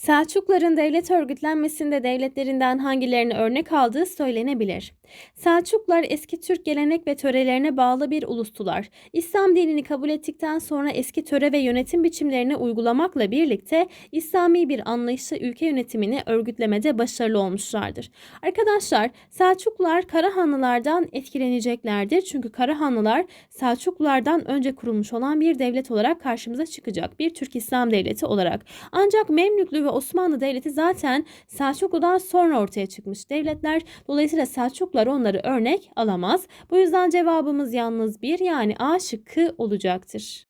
Selçukluların devlet örgütlenmesinde devletlerinden hangilerini örnek aldığı söylenebilir. Selçuklular eski Türk gelenek ve törelerine bağlı bir ulustular. İslam dinini kabul ettikten sonra eski töre ve yönetim biçimlerini uygulamakla birlikte İslami bir anlayışla ülke yönetimini örgütlemede başarılı olmuşlardır. Arkadaşlar Selçuklular Karahanlılardan etkileneceklerdir. Çünkü Karahanlılar Selçuklulardan önce kurulmuş olan bir devlet olarak karşımıza çıkacak. Bir Türk İslam devleti olarak. Ancak Memlüklü Osmanlı Devleti zaten Selçuklu'dan sonra ortaya çıkmış devletler. Dolayısıyla Selçuklular onları örnek alamaz. Bu yüzden cevabımız yalnız bir yani A şıkkı olacaktır.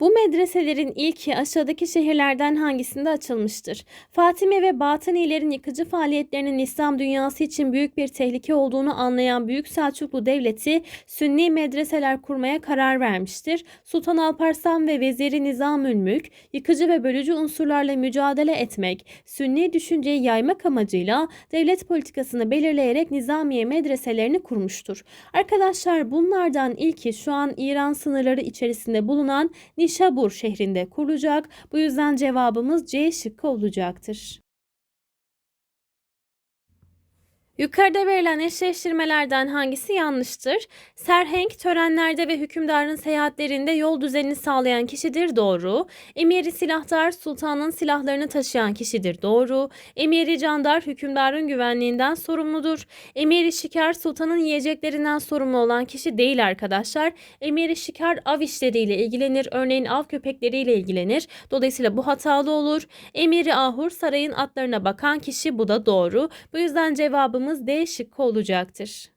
Bu medreselerin ilki aşağıdaki şehirlerden hangisinde açılmıştır? Fatime ve Batınilerin yıkıcı faaliyetlerinin İslam dünyası için büyük bir tehlike olduğunu anlayan Büyük Selçuklu Devleti Sünni medreseler kurmaya karar vermiştir. Sultan Alparslan ve Veziri Nizamülmülk yıkıcı ve bölücü unsurlarla mücadele etmek, Sünni düşünceyi yaymak amacıyla devlet politikasını belirleyerek Nizamiye medreselerini kurmuştur. Arkadaşlar bunlardan ilki şu an İran sınırları içerisinde bulunan Nişabur şehrinde kurulacak. Bu yüzden cevabımız C şıkkı olacaktır. Yukarıda verilen eşleştirmelerden hangisi yanlıştır? Serhenk törenlerde ve hükümdarın seyahatlerinde yol düzenini sağlayan kişidir doğru. Emiri silahtar sultanın silahlarını taşıyan kişidir doğru. Emiri candar hükümdarın güvenliğinden sorumludur. Emiri şikar sultanın yiyeceklerinden sorumlu olan kişi değil arkadaşlar. Emiri şikar av işleriyle ilgilenir. Örneğin av köpekleriyle ilgilenir. Dolayısıyla bu hatalı olur. Emiri ahur sarayın atlarına bakan kişi bu da doğru. Bu yüzden cevabımız D şıkkı olacaktır.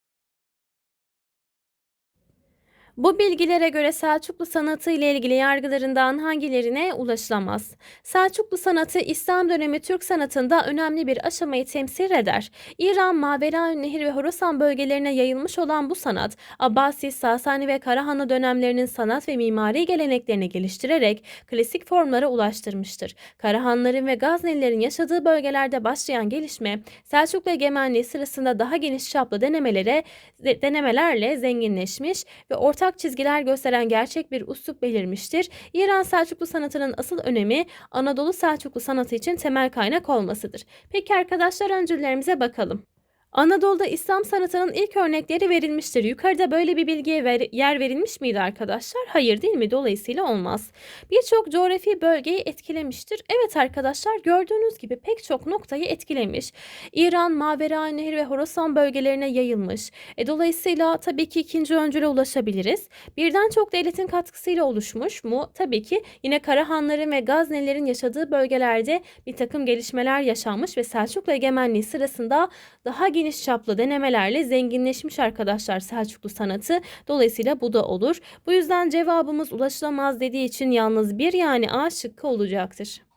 Bu bilgilere göre Selçuklu sanatı ile ilgili yargılarından hangilerine ulaşılamaz? Selçuklu sanatı İslam dönemi Türk sanatında önemli bir aşamayı temsil eder. İran, Maveraün Nehir ve Horasan bölgelerine yayılmış olan bu sanat, Abbasi, Sasani ve Karahanlı dönemlerinin sanat ve mimari geleneklerini geliştirerek klasik formlara ulaştırmıştır. Karahanların ve Gaznelilerin yaşadığı bölgelerde başlayan gelişme, Selçuklu egemenliği sırasında daha geniş çaplı denemelere denemelerle zenginleşmiş ve ortak çizgiler gösteren gerçek bir uslup belirmiştir. İran Selçuklu sanatının asıl önemi Anadolu Selçuklu sanatı için temel kaynak olmasıdır. Peki arkadaşlar öncüllerimize bakalım. Anadolu'da İslam sanatının ilk örnekleri verilmiştir. Yukarıda böyle bir bilgiye ver, yer verilmiş miydi arkadaşlar? Hayır değil mi? Dolayısıyla olmaz. Birçok coğrafi bölgeyi etkilemiştir. Evet arkadaşlar gördüğünüz gibi pek çok noktayı etkilemiş. İran, Mavera Nehir ve Horasan bölgelerine yayılmış. E, dolayısıyla tabii ki ikinci öncüle ulaşabiliriz. Birden çok devletin katkısıyla oluşmuş mu? Tabii ki yine Karahanların ve Gaznelilerin yaşadığı bölgelerde bir takım gelişmeler yaşanmış ve Selçuklu egemenliği sırasında daha geniş çaplı denemelerle zenginleşmiş arkadaşlar Selçuklu sanatı. Dolayısıyla bu da olur. Bu yüzden cevabımız ulaşılamaz dediği için yalnız bir yani A şıkkı olacaktır.